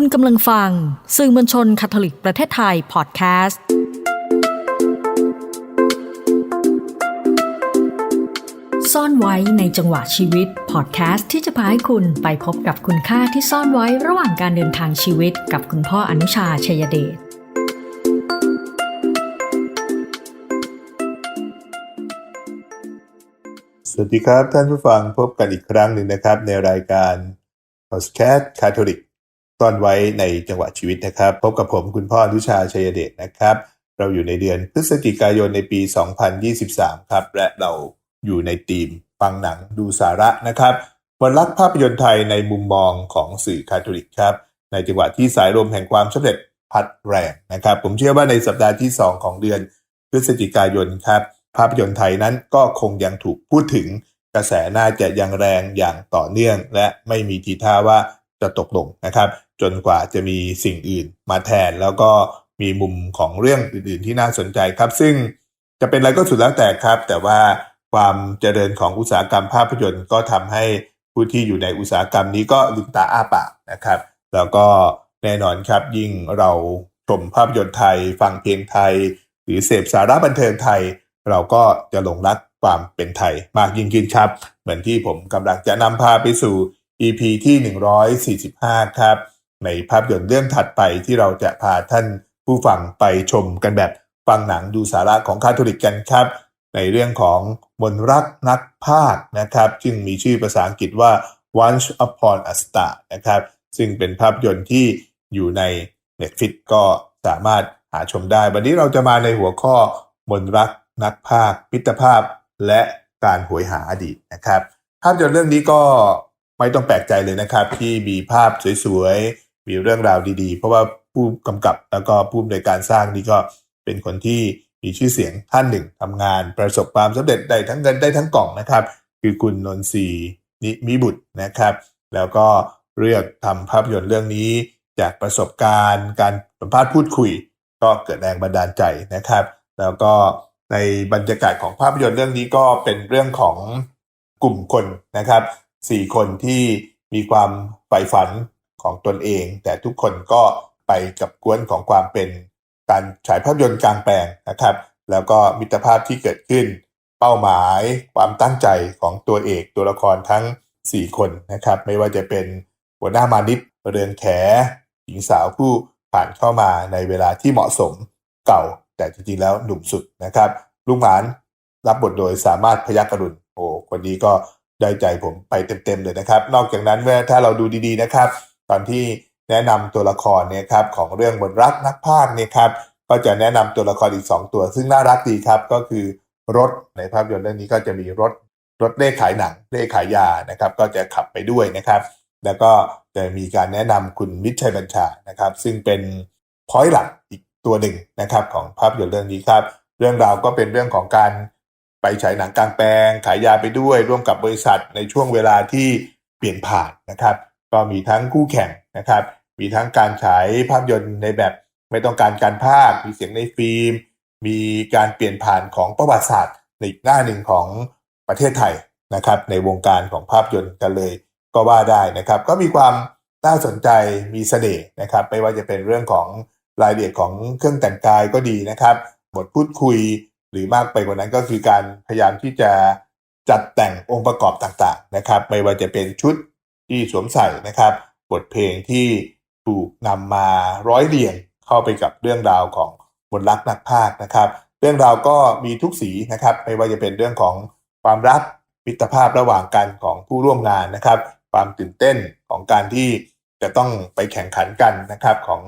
คุณกำลังฟัง สื่อมวลชนคาทอลิกประเทศไทยพอดแคสต์ซ่อนไว้ในจังหวะชีวิตพอดแคสต์ที่จะพาให้คุณไปพบกับคุณค่าที่ซ่อนไว้ระหว่างการเดินทางชีวิตกับคุณพ่ออนุชาชัยเดชสวัสดีครับท่านผู้ฟังพบกันอีกครั้งหนึ่งนะครับ ในรายการ p o d c a s t คาทอลิก ตอนไว้ในจังหวะชีวิตนะครับ พบกับผมคุณพ่ออนุชาชัยเดชนะครับ เราอยู่ในเดือนพฤศจิกายนในปี 2023 ครับ และเราอยู่ในทีมฟังหนังดูสาระนะครับวันรักภาพยนตร์ไทยในมุมมองของสื่อคาทอลิกครับ ในจังหวะที่สายลมแห่งความสำเร็จพัดแรงนะครับ ผมเชื่อว่าในสัปดาห์ที่ 2 ของเดือนพฤศจิกายนครับ ภาพยนตร์ไทยนั้นก็คงยังถูกพูดถึงกระแสน่าจะยังแรงอย่างต่อเนื่อง และไม่มีทีท่าว่าจะตกลงนะครับ จนกว่าจะมีสิ่งอื่นมาแทนแล้วก็มีมุมของเรื่องอื่น ๆ ที่น่าสนใจครับ ซึ่งจะเป็นอะไรก็สุดแล้วแต่ครับ แต่ว่าความเจริญของอุตสาหกรรมภาพยนตร์ ก็ทำให้ผู้ที่อยู่ในอุตสาหกรรมนี้ก็ลืมตาอ้าปากนะครับ แล้วก็แน่นอนครับยิ่งเราชมภาพยนตร์ไทย ฟังเพลงไทย หรือเสพสาระบันเทิงไทย เราก็จะหลงรักความเป็นไทยมากยิ่งขึ้นครับ เหมือนที่ผมกำลังจะนำพาไปสู่ EP ที่ 145 ครับ ในภาพยนตร์เรื่องถัดไปที่เราจะพาท่านผู้ฟังไปชมกันแบบฟังหนังดูสาระของคาทอลิกกันครับ ในเรื่องของมนรักนักภาคนะครับจึงมีชื่อภาษาอังกฤษว่า Once Upon a Star นะครับซึ่งเป็นภาพยนตร์ที่อยู่ใน Netflix ก็สามารถหาชมได้ วันนี้เราจะมาในหัวข้อมนรักนักภาคมิตรภาพและการหวยหาอดีตนะครับ ภาพยนตร์เรื่องนี้ก็ไม่ต้องแปลกใจเลยนะครับ ที่มีภาพสวยๆ มีเรื่องราวดีๆ เพราะว่าผู้กำกับแล้วก็ผู้ในวยการสร้างนี่ก็เป็นคนที่มีชื่อเสียงท่านหนึ่งทำงานประสบความสำเร็จได้ทั้งเงินได้ทั้งกล่องนะครับ คือคุณนนทรีนิมิบุตรนะครับ แล้วก็เลือกทำภาพยนตร์เรื่องนี้ จากประสบการณ์ การสัมภาษณ์พูดคุย ก็เกิดแรงบันดาลใจนะครับ แล้วก็ในบรรยากาศของภาพยนตร์เรื่องนี้ก็เป็นเรื่องของกลุ่มคนนะครับสี่คนที่มีความใฝ่ฝัน ของตนเอง แต่ทุกคนก็ไปกับกวนของความเป็นการฉายภาพยนตร์กลางแปลงนะครับ แล้วก็มิตรภาพที่เกิดขึ้น เป้าหมายความตั้งใจของตัวเอกตัวละครทั้ง 4 คนนะครับ ไม่ว่าจะเป็นหัวหน้ามานิดเรือนแขหญิงสาวผู้ผ่านเข้ามาในเวลาที่เหมาะสมเก่า แต่จริงๆแล้วหนุ่มสุดนะครับลุงหมานรับบทโดยสามารถพยักกรุณโอ้คนนี้ก็ได้ใจผมไปเต็มๆเลยนะครับ นอกจากนั้นเมื่อถ้าเราดูดีๆนะครับ ตอนที่แนะนำตัวละครเนี่ยครับของเรื่องบนรักนักพากย์เนี่ยครับก็จะแนะนำตัวละครอีก 2 ตัว ซึ่งน่ารักดีครับก็คือรถในภาพยนตร์เรื่องนี้ก็จะมีรถรถเล่ขายหนังเล่ขายยานะครับ ก็จะขับไปด้วยนะครับ แล้วก็จะมีการแนะนำคุณมิตรชัยบัญชานะครับ ซึ่งเป็นพอยต์หลักอีกตัวหนึ่งนะครับของภาพยนตร์เรื่องนี้ครับ เรื่องราวก็เป็นเรื่องของการไปฉายหนังกลางแปลง ขายยาไปด้วย ร่วมกับบริษัทในช่วงเวลาที่เปลี่ยนผ่านนะครับ ก็มีทั้งคู่แข่งนะครับ มีทั้งการฉายภาพยนตร์ในแบบไม่ต้องการการภาคมีเสียงในฟิล์ม มีการเปลี่ยนผ่านของประวัติศาสตร์ในอีกหน้าหนึ่งของประเทศไทยนะครับ ในวงการของภาพยนตร์กันเลยก็ว่าได้นะครับ ก็มีความน่าสนใจมีเสน่ห์นะครับ ไม่ว่าจะเป็นเรื่องของรายละเอียดของเครื่องแต่งกายก็ดีนะครับบทพูดคุยหรือมากไปกว่านั้นก็คือการพยายามที่จะจัดแต่งองค์ประกอบต่างๆนะครับ ไม่ว่าจะเป็นชุด ที่สวมใส่นะครับ บทเพลงที่ถูกนำมาร้อยเรียงเข้าไปกับเรื่องราวของบทรักนักพากนะครับ เรื่องราวก็มีทุกสีนะครับ ไม่ว่าจะเป็นเรื่องของความรักมิตรภาพระหว่างกันของผู้ร่วมงานนะครับ ความตื่นเต้นของการที่จะต้องไปแข่งขันกันนะครับของ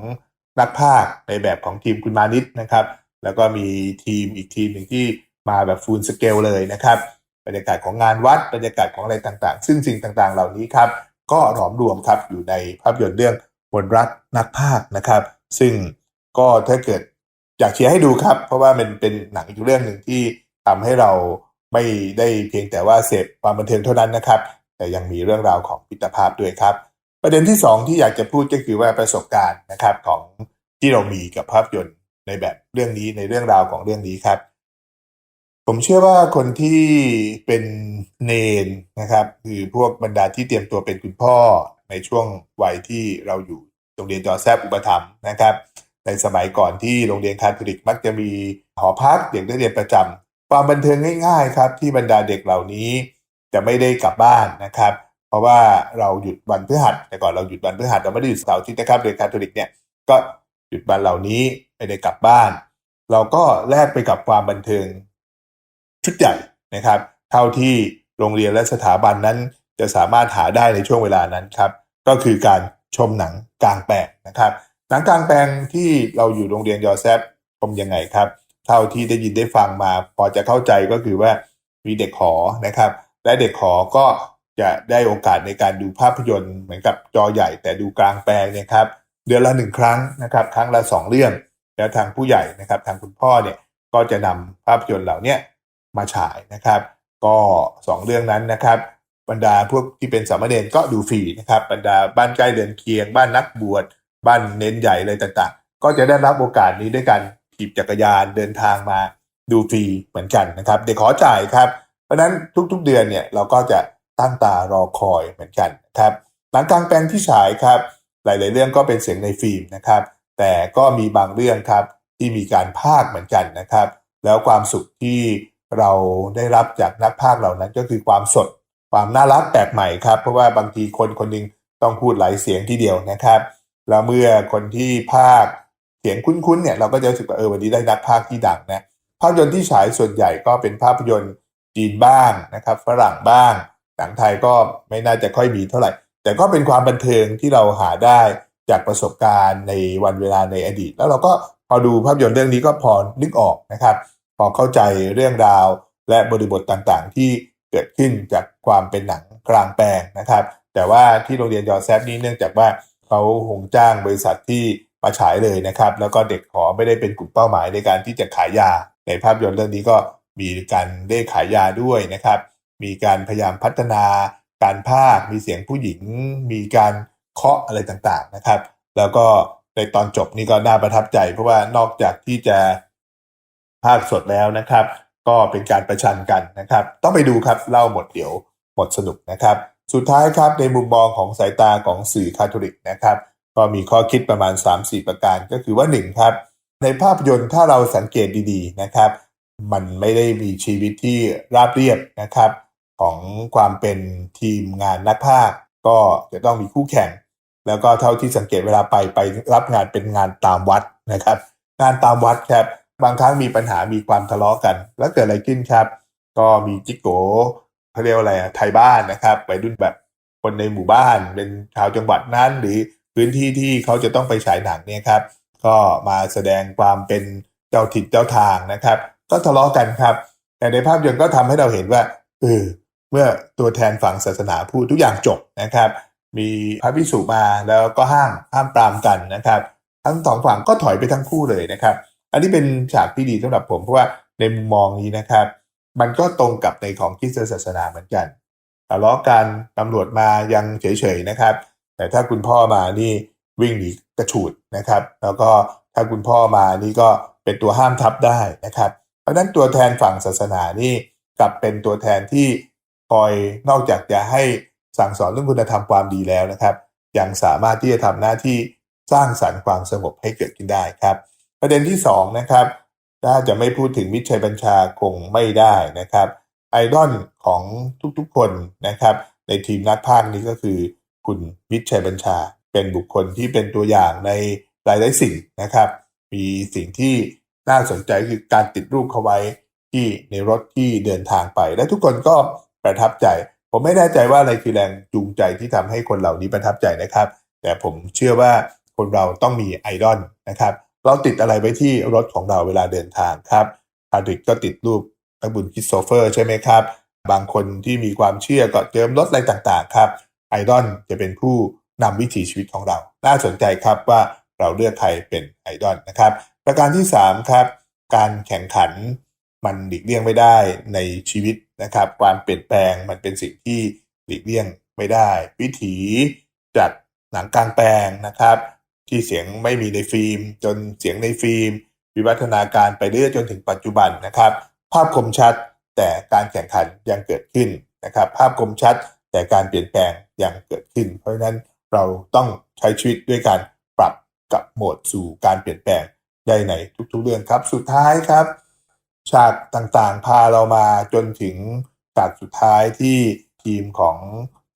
นักพากในแบบของทีมคุณมานิดนะครับ แล้วก็มีทีมอีกทีมหนึ่งที่มาแบบฟูลสเกลเลยนะครับ บรรยากาศของงานวัดบรรยากาศของอะไรต่างๆ ซึ่งสิ่งต่างๆ เหล่านี้ครับ ก็หลอมรวมครับอยู่ในภาพยนตร์เรื่องบนรักนักภาคนะครับ ซึ่งก็ถ้าเกิดอยากเชียร์ให้ดูครับ เพราะว่ามันเป็นหนังอีกเรื่องหนึ่งที่ทำให้เราไม่ได้เพียงแต่ว่าเสพความบันเทิงเท่านั้นนะครับ แต่ยังมีเรื่องราวของมิตภาพด้วยครับ ประเด็นที่ 2 ที่อยากจะพูดก็คือว่าประสบการณ์นะครับของที่เรามีกับภาพยนตร์ในแบบเรื่องนี้ในเรื่องราวของเรื่องนี้ครับ ผมเชื่อว่าคนที่เป็นเนนนะครับ คือพวกบรรดาที่เตรียมตัวเป็นคุณพ่อในช่วงวัยที่เราอยู่โรงเรียนจอแซบอุปถัมภ์นะครับ ในสมัยก่อนที่โรงเรียนคาทอลิกมักจะมีหอพักเด็กนักเรียนประจำความบันเทิงง่ายๆครับ ที่บรรดาเด็กเหล่านี้จะไม่ได้กลับบ้านนะครับ เพราะว่าเราหยุดวันพฤหัสแต่ก่อนเราหยุดวันพฤหัสเราไม่ได้หยุดเสาร์อาทิตย์นะครับเรียนคาทอลิกเนี่ยก็หยุดวันเหล่านี้ไม่ได้กลับบ้าน เราก็แลกไปกับความบันเทิง ชุดใหญ่นะครับ เท่าที่โรงเรียนและสถาบันนั้น จะสามารถหาได้ในช่วงเวลานั้นครับก็คือการชมหนังกลางแปลงนะครับหนังกลางแปลงที่เราอยู่โรงเรียนยอแซฟชมยังไงครับ เท่าที่ได้ยินได้ฟังมา พอจะเข้าใจก็คือว่ามีเด็กหอนะครับ และเด็กหอก็จะได้โอกาสในการดูภาพยนตร์เหมือนกับจอใหญ่แต่ดูกลางแปลงเนี่ยครับเดือนละหนึ่งครั้งนะครับ ครั้งละสองเรื่อง แล้วทางผู้ใหญ่นะครับ ทางคุณพ่อเนี่ยก็จะนำภาพยนตร์เหล่านี้ มาฉายนะครับ ก็สองเรื่องนั้นนะครับ บรรดาพวกที่เป็นสามเณรก็ดูฟรีนะครับ บรรดาบ้านใกล้เดินเคียง บ้านนักบวชบ้านเน้นใหญ่อะไรต่างๆ ก็จะได้รับโอกาสนี้ด้วยการขี่จักรยานเดินทางมาดูฟรีเหมือนกันนะครับ เด็กขอจ่ายครับ เพราะนั้นทุกๆเดือนเนี่ยเราก็จะตั้งตารอคอยเหมือนกันนะครับหนังกลางแปลงที่ฉายครับ หลายๆเรื่องก็เป็นเสียงในฟิล์มนะครับ แต่ก็มีบางเรื่องครับที่มีการพากย์เหมือนกันนะครับ แล้วความสุขที่ เราได้รับจากนักพากย์เหล่านั้นก็คือความสด ความน่ารักแปลกใหม่ครับ เพราะว่าบางทีคนคนหนึงต้องพูดหลายเสียงทีเดียวนะครับแล้วเมื่อคนที่พากเสียงคุ้นๆเนี่ยเราก็จะรู้สึกว่าเออวันนี้ได้นักพากย์ที่ดังนะภาพยนตร์ที่ฉายส่วนใหญ่ก็เป็นภาพยนตร์จีนบ้างนะครับ ฝรั่งบ้างหนังไทยก็ไม่น่าจะค่อยมีเท่าไหร่ แต่ก็เป็นความบันเทิงที่เราหาได้จากประสบการณ์ในวันเวลาในอดีต แล้วเราก็พอดูภาพยนตร์เรื่องนี้ก็พอนึกออกนะครับ พอเข้าใจเรื่องราว และบริบทต่างๆ ที่เกิดขึ้นจากความเป็นหนังกลางแปลงนะครับ แต่ว่าที่โรงเรียนยอแซฟนี่เนื่องจากว่าเขาหงจ้างบริษัทที่มาฉายเลยนะครับ แล้วก็เด็กขอไม่ได้เป็นกลุ่มเป้าหมายในการที่จะขายยา ในภาพยนตร์เรื่องนี้ก็มีการได้ขายยาด้วยนะครับ มีการพยายามพัฒนาการพากมีเสียงผู้หญิง มีการเคาะอะไรต่างๆนะครับ แล้วก็ในตอนจบนี่ก็น่าประทับใจ เพราะว่านอกจากที่จะ ภาคสดแล้วนะครับ ก็เป็นการประชันกันนะครับ ต้องไปดูครับเล่าหมดเดี๋ยวหมดสนุกนะครับ สุดท้ายครับในมุมมองของสายตาของสื่อคาทอลิกนะครับ ก็มีข้อคิดประมาณ 3-4 ประการก็คือว่า 1 ครับ ในภาพยนตร์ถ้าเราสังเกตดีๆนะครับ มันไม่ได้มีชีวิตที่ราบเรียบนะครับ ของความเป็นทีมงานนักพากย์ก็จะต้องมีคู่แข่ง แล้วก็เท่าที่สังเกตเวลาไปไปรับงานเป็นงานตามวัดนะครับ งานตามวัดครับ บางครั้งมีปัญหามีความทะเลาะกัน แล้วเกิดอะไรขึ้นครับ ก็มีจิกโกเขาเรียกว่าอะไรอะไทยบ้านนะครับไปรุ่นแบบคนในหมู่บ้านเป็นชาวจังหวัดนั้น หรือพื้นที่ที่เขาจะต้องไปฉายหนังเนี่ยครับก็มาแสดงความเป็นเจ้าถิ่นเจ้าทางนะครับ ก็ทะเลาะกันครับ แต่ในภาพยนตร์ก็ทำให้เราเห็นว่าเออเมื่อตัวแทนฝั่งศาสนาพูดทุกอย่างจบนะครับ มีพระพิสุมาแล้วก็ห้ามห้ามปรามกันนะครับ ทั้งสองฝั่งก็ถอยไปทั้งคู่เลยนะครับ อันนี้เป็นฉากที่ดีสำหรับผมเพราะว่าในมุมมองนี้นะครับ มันก็ตรงกับในของคริสตศาสนาเหมือนกันทะเลาะกันตำรวจมายังเฉยๆนะครับ แต่ถ้าคุณพ่อมานี่วิ่งหนีกระฉูดนะครับ แล้วก็ถ้าคุณพ่อมานี่ก็เป็นตัวห้ามทับได้นะครับ เพราะฉะนั้นตัวแทนฝั่งศาสนานี่กลับเป็นตัวแทนที่คอยนอกจากจะให้สั่งสอนเรื่องคุณธรรมความดีแล้วนะครับ ยังสามารถที่จะทำหน้าที่สร้างสรรค์ความสงบให้เกิดขึ้นได้ครับ ประเด็นที่สองนะครับถ้าจะไม่พูดถึงมิตรชัยบัญชาคงไม่ได้นะครับ ไอดอลของทุกๆคนนะครับ ในทีมนักพากนี้ก็คือคุณมิตรชัยบัญชา เป็นบุคคลที่เป็นตัวอย่างในหลายๆสิ่งนะครับ มีสิ่งที่น่าสนใจคือการติดรูปเขาไว้ที่ในรถที่เดินทางไป และทุกคนก็ประทับใจ ผมไม่แน่ใจว่าอะไรคือแรงจูงใจที่ทำให้คนเหล่านี้ประทับใจนะครับ แต่ผมเชื่อว่าคนเราต้องมีไอดอลนะครับ เราติดอะไรไว้ที่รถของเราเวลาเดินทางครับพาดิกก็ติดรูปพระบุญคิสโตเฟอร์ใช่ไหมครับ บางคนที่มีความเชื่อก็เจิมรถอะไรต่างๆครับไอดอลจะเป็นผู้นำวิถีชีวิตของเรา น่าสนใจครับว่าเราเลือกใครเป็นไอดอลนะครับ ประการที่ 3 ครับ การแข่งขันมันหลีกเลี่ยงไม่ได้ในชีวิตนะครับ ความเปลี่ยนแปลงมันเป็นสิ่งที่หลีกเลี่ยงไม่ได้ วิถีจากหนังกลางแปลงนะครับ ที่เสียงไม่มีในฟิล์ม จนเสียงในฟิล์ม วิวัฒนาการไปเรื่อยจนถึงปัจจุบันนะครับ ภาพคมชัดแต่การแข่งขันยังเกิดขึ้นนะครับ ภาพคมชัดแต่การเปลี่ยนแปลงยังเกิดขึ้น เพราะฉะนั้นเราต้องใช้ชีวิตด้วยการกับโหมดสู่การเปลี่ยนแปลงได้ในทุกๆเรื่องครับ สุดท้ายครับ ฉากต่างๆพาเรามาจนถึงฉากสุดท้ายที่ทีมของ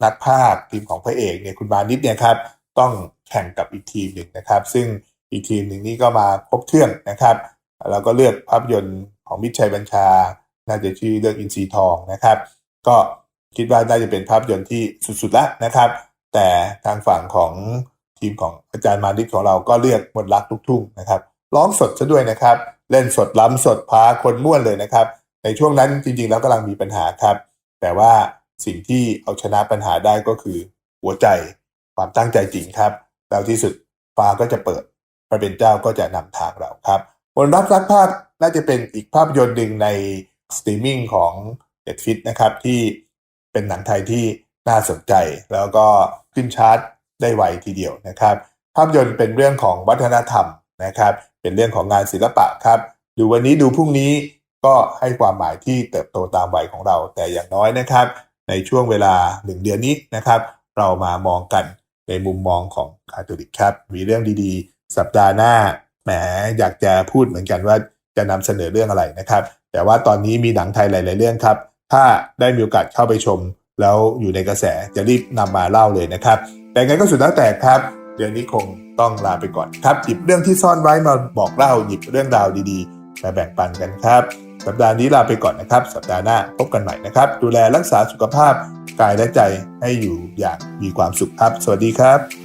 นักภาคทีมของพระเอกเนี่ยคุณมานิดเนี่ยครับ ต้อง แข่งกับอีกทีมหนึ่งนะครับ ซึ่งอีกทีมหนึ่งนี่ก็มาครบเครื่องนะครับแล้วก็เลือกภาพยนตร์ของมิตรชัยบัญชา น่าจะชื่อเรื่องอินทรีทองนะครับ ก็คิดว่าน่าจะเป็นภาพยนตร์ที่สุดๆแล้วนะครับ แต่ทางฝั่งของทีมของอาจารย์มานิดของเราก็เลือกมนรักลูกทุ่งนะครับร้องสดซะด้วยนะครับ เล่นสดล้ำสดพาคนม่วนเลยนะครับ ในช่วงนั้นจริงๆแล้วกำลังมีปัญหาครับ แต่ว่าสิ่งที่เอาชนะปัญหาได้ก็คือหัวใจความตั้งใจจริงครับ แล้วที่สุดฟ้าก็จะเปิด พระเป็นเจ้าก็จะนำทางเราครับบนรักรักภาพน่าจะเป็นอีกภาพยนตร์หนึ่งในสตรีมมิ่งของ Netflix นะครับที่เป็นหนังไทยที่น่าสนใจ แล้วก็ขึ้นชาร์ตได้ไวทีเดียวนะครับ ภาพยนตร์เป็นเรื่องของวัฒนธรรมนะครับ เป็นเรื่องของงานศิลปะครับ ดูวันนี้ดูพรุ่งนี้ก็ให้ความหมายที่เติบโตตามวัยของเราแต่อย่างน้อยนะครับ ในช่วงเวลาหนึ่งเดือนนี้นะครับ เรามามองกัน ในมุมมองของคาทอลิกครับ มีเรื่องดีๆ สัปดาห์หน้าแหมอยากจะพูดเหมือนกันว่าจะนำเสนอเรื่องอะไรนะครับ แต่ว่าตอนนี้มีหนังไทยหลาย ๆ เรื่องครับ ถ้าได้มีโอกาสเข้าไปชม แล้วอยู่ในกระแสจะรีบนำมาเล่าเลยนะครับ แต่ไงก็สุดแล้วแต่ครับ เดือนนี้คงต้องลาไปก่อนครับ หยิบเรื่องที่ซ่อนไว้มาบอกเล่าหยิบเรื่องราวดีๆ มาแบ่งปันกันครับ สัปดาห์นี้ลาไปก่อนนะครับ สัปดาห์หน้าพบกันใหม่นะครับ ดูแลรักษาสุขภาพกายและใจให้อยู่อย่างมีความสุขครับ สวัสดีครับ